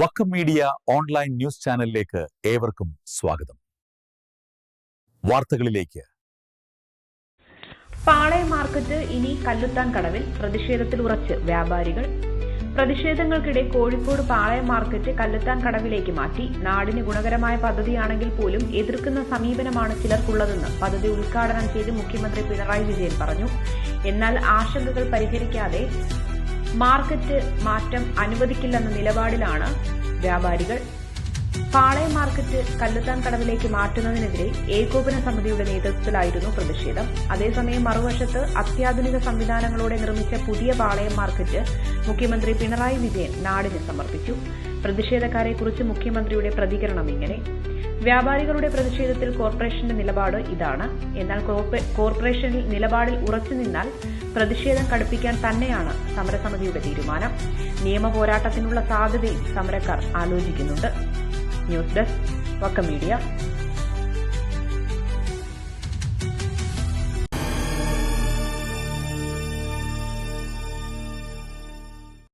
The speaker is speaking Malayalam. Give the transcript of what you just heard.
വക്കം മീഡിയ ഓൺലൈൻ ന്യൂസ് ചാനലിലേക്ക് ഏവർക്കും സ്വാഗതം. വാർത്തകളിലേക്ക്. പാളയം മാർക്കറ്റ് ഇനി കല്ലുത്താൻ കടവിൽ പ്രതിഷേധത്തിൽ ഉറച്ച് വ്യാപാരികൾ. പ്രതിഷേധങ്ങൾക്കിടെ കോഴിക്കോട് പാളയം മാർക്കറ്റ് കല്ലുത്താൻ കടവിലേക്ക് മാറ്റി. നാടിന് ഗുണകരമായ പദ്ധതിയാണെങ്കിൽ പോലും എതിർക്കുന്ന സമീപനമാണ് ചിലർക്കുള്ളതെന്ന് പദ്ധതി ഉദ്ഘാടനം ചെയ്ത് മുഖ്യമന്ത്രി പിണറായി വിജയൻ പറഞ്ഞു. എന്നാൽ ആശങ്കകൾ പരിഹരിക്കാതെ മാർക്കറ്റ് മാറ്റം അനുവദിക്കില്ലെന്ന നിലപാടിലാണ് വ്യാപാരികൾ. പാളയം മാർക്കറ്റ് കല്ലുത്താൻ കടവിലേക്ക് മാറ്റുന്നതിനെതിരെ ഏകോപന സമിതിയുടെ നേതൃത്വത്തിലായിരുന്നു പ്രതിഷേധം. അതേസമയം മറുവശത്ത് അത്യാധുനിക സംവിധാനങ്ങളോടെ നിർമ്മിച്ച പുതിയ പാളയം മാർക്കറ്റ് മുഖ്യമന്ത്രി പിണറായി വിജയൻ നാടിന് സമർപ്പിച്ചു. പ്രതിഷേധക്കാരെക്കുറിച്ച് മുഖ്യമന്ത്രിയുടെ പ്രതികരണം ഇങ്ങനെ. വ്യാപാരികളുടെ പ്രതിഷേധത്തിൽ കോർപ്പറേഷന്റെ നിലപാട് ഇതാണ്. എന്നാൽ കോർപ്പ- കോർപ്പറേഷനിൽ നിലപാടിൽ ഉറച്ചു നിന്നാൽ പ്രതിഷേധം കടുപ്പിക്കാൻ തന്നെയാണ് സമരസമിതിയുടെ തീരുമാനം. നിയമ പോരാട്ടത്തിനുള്ള സാധ്യതയും സമരക്കാർ ആലോചിക്കുന്നുണ്ട്. ന്യൂസ് ഡെസ്ക് വക്ക മീഡിയ.